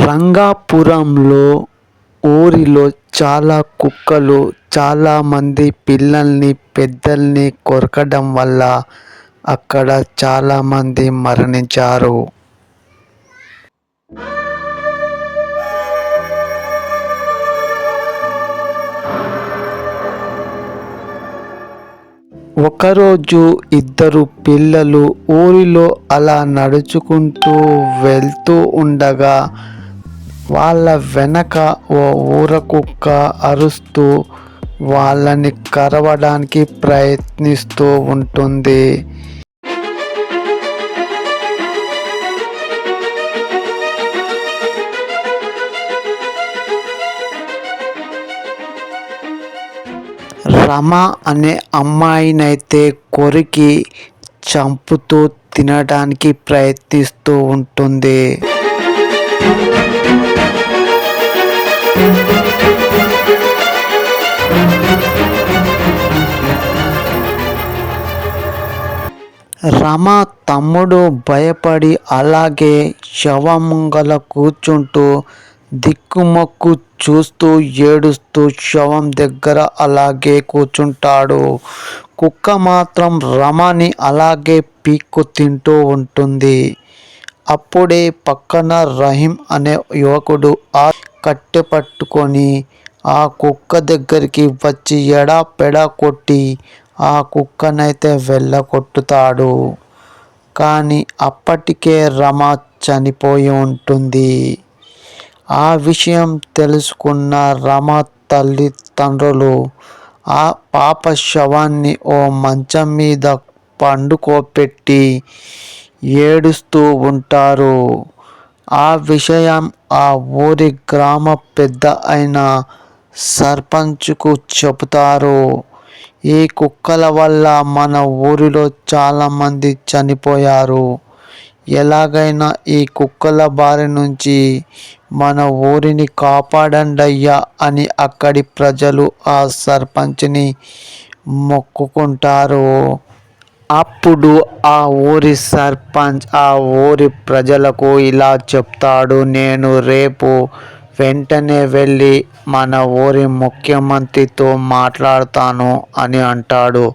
రంగాపురంలో ఊరిలో చాలా కుక్కలు చాలామంది పిల్లల్ని పెద్దల్ని కొరకడం వల్ల అక్కడ చాలామంది మరణించారు. ఒకరోజు ఇద్దరు పిల్లలు ఊరిలో అలా నడుచుకుంటూ వెళ్తూ ఉండగా వాళ్ళ వెనక ఓ ఊరకుక్క అరుస్తూ వాళ్ళని కరవడానికి ప్రయత్నిస్తూ ఉంటుంది. రమ అనే అమ్మాయినైతే కొరికి చంపుతూ తినడానికి ప్రయత్నిస్తూ ఉంటుంది. రమ తమ్ముడు భయపడి అలాగే శవంగల కూర్చుంటూ దిక్కుమొక్కు చూస్తూ ఏడుస్తూ శవం దగ్గర అలాగే కూర్చుంటాడు. కుక్క మాత్రం రమని అలాగే పీక్కు తింటూ ఉంటుంది. అప్పుడే పక్కన రహీం అనే యువకుడు ఆ కట్టె పట్టుకొని ఆ కుక్క దగ్గరికి వచ్చి ఎడా పెడా కొట్టి ఆ కుక్కనైతే వెళ్ళగొట్టుతాడు. కానీ అప్పటికే రమ చనిపోయి ఉంటుంది. ఆ విషయం తెలుసుకున్న రమ తల్లిదండ్రులు ఆ పాప శవాన్ని ఓ మంచం మీద పండుకోపెట్టి ఏడుస్తూ ఉంటారు. ఆ విషయం ఆ ఊరి గ్రామ పెద్ద అయిన సర్పంచ్కు చెబుతారు. ఈ కుక్కల వల్ల మన ఊరిలో చాలామంది చనిపోయారు. ఎలాగైనా ఈ కుక్కల బారి నుంచి మన ఊరిని కాపాడండయ్యా అని అక్కడి ప్రజలు ఆ సర్పంచ్ని మొక్కుకుంటారు. అప్పుడు ఆ ఊరి సర్పంచ్ ఆ ఊరి ప్రజలకు ఇలా చెప్తాడు నేను రేపు వెంటనే వెళ్ళి మన ఊరి ముఖ్యమంత్రితో మాట్లాడతాను అని అంటాడు.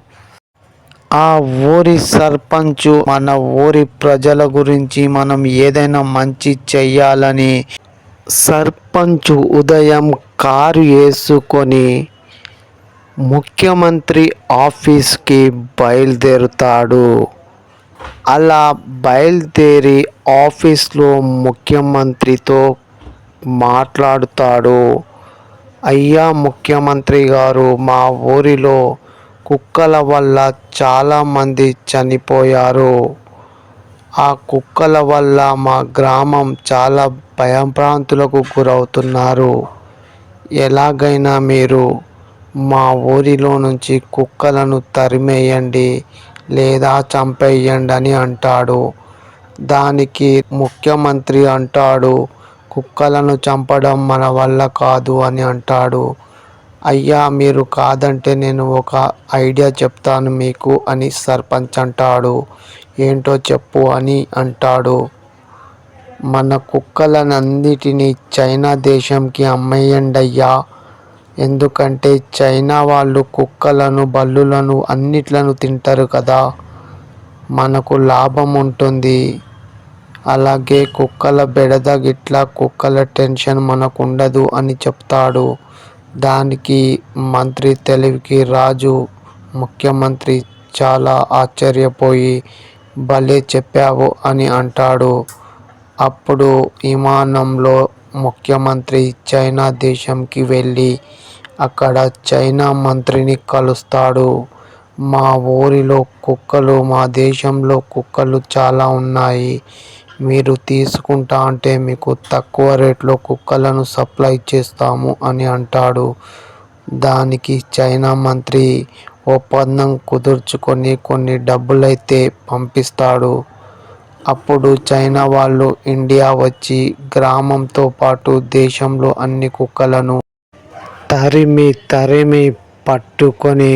ఆ ఊరి సర్పంచ్ మన ఊరి ప్రజల గురించి మనం ఏదైనా మంచి చెయ్యాలని సర్పంచ్ ఉదయం కారు వేసుకొని ముఖ్యమంత్రి ఆఫీస్కి బయలుదేరుతాడు. అలా బయలుదేరి ఆఫీస్లో ముఖ్యమంత్రితో మాట్లాడుతాడు. అయ్యా ముఖ్యమంత్రి గారు మా ఊరిలో కుక్కల వల్ల చాలామంది చనిపోయారు. ఆ కుక్కల వల్ల మా గ్రామం చాలా భయభ్రాంతులకు గురవుతున్నారు. ఎలాగైనా మీరు మా ఊరిలో నుంచి కుక్కలను తరిమేయండి లేదా చంపేయండి అని అంటాడు. దానికి ముఖ్యమంత్రి అంటాడు కుక్కలను చంపడం మన వల్ల కాదు అని అంటాడు. అయ్యా మీరు కాదంటే నేను ఒక ఐడియా చెప్తాను మీకు అని సర్పంచ్ అంటాడు. ఏంటో చెప్పు అని అంటాడు. మన కుక్కలనన్నిటినీ చైనా దేశంకి అమ్మేయండయ్యా. ఎందుకంటే చైనా వాళ్ళు కుక్కలను బల్లులను అన్నిట్లను తింటారు కదా. మనకు లాభం ఉంటుంది. అలాగే కుక్కల బెడద గిట్లా కుక్కల టెన్షన్ మనకు ఉండదు అని చెప్తాడు. దానికి మంత్రి తెలివికి రాజు ముఖ్యమంత్రి చాలా ఆశ్చర్యపోయి భలే చెప్పావు అని అంటాడు. అప్పుడు విమానంలో ముఖ్యమంత్రి చైనా దేశంకి వెళ్ళి అక్కడ చైనా మంత్రిని కలుస్తాడు. మా ఊరిలో కుక్కలు మా దేశంలో కుక్కలు చాలా ఉన్నాయి. మీరు తీసుకుంటా అంటే మీకు తక్కువ రేట్లో కుక్కలను సప్లై చేస్తాము అని అంటాడు. దానికి చైనా మంత్రి ఒప్పందం కుదుర్చుకొని కొన్ని డబ్బులైతే పంపిస్తాడు. అప్పుడు చైనా వాళ్ళు ఇండియా వచ్చి గ్రామంతో పాటు దేశంలో అన్ని కుక్కలను తరిమి తరిమి పట్టుకొని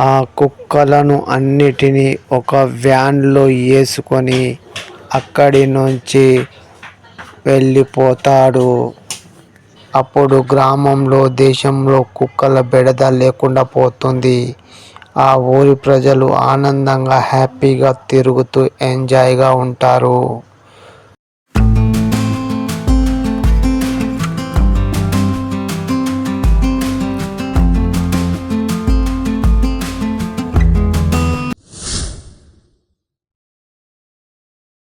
ఆ కుక్కలను అన్నిటినీ ఒక వ్యాన్లో వేసుకొని అక్కడి నుంచి వెళ్ళిపోతాడు. అప్పుడు గ్రామంలో దేశంలో కుక్కల బెడద లేకుండా పోతుంది. ఆ ఊరి ప్రజలు ఆనందంగా హ్యాపీగా తిరుగుతూ ఎంజాయ్గా ఉంటారు.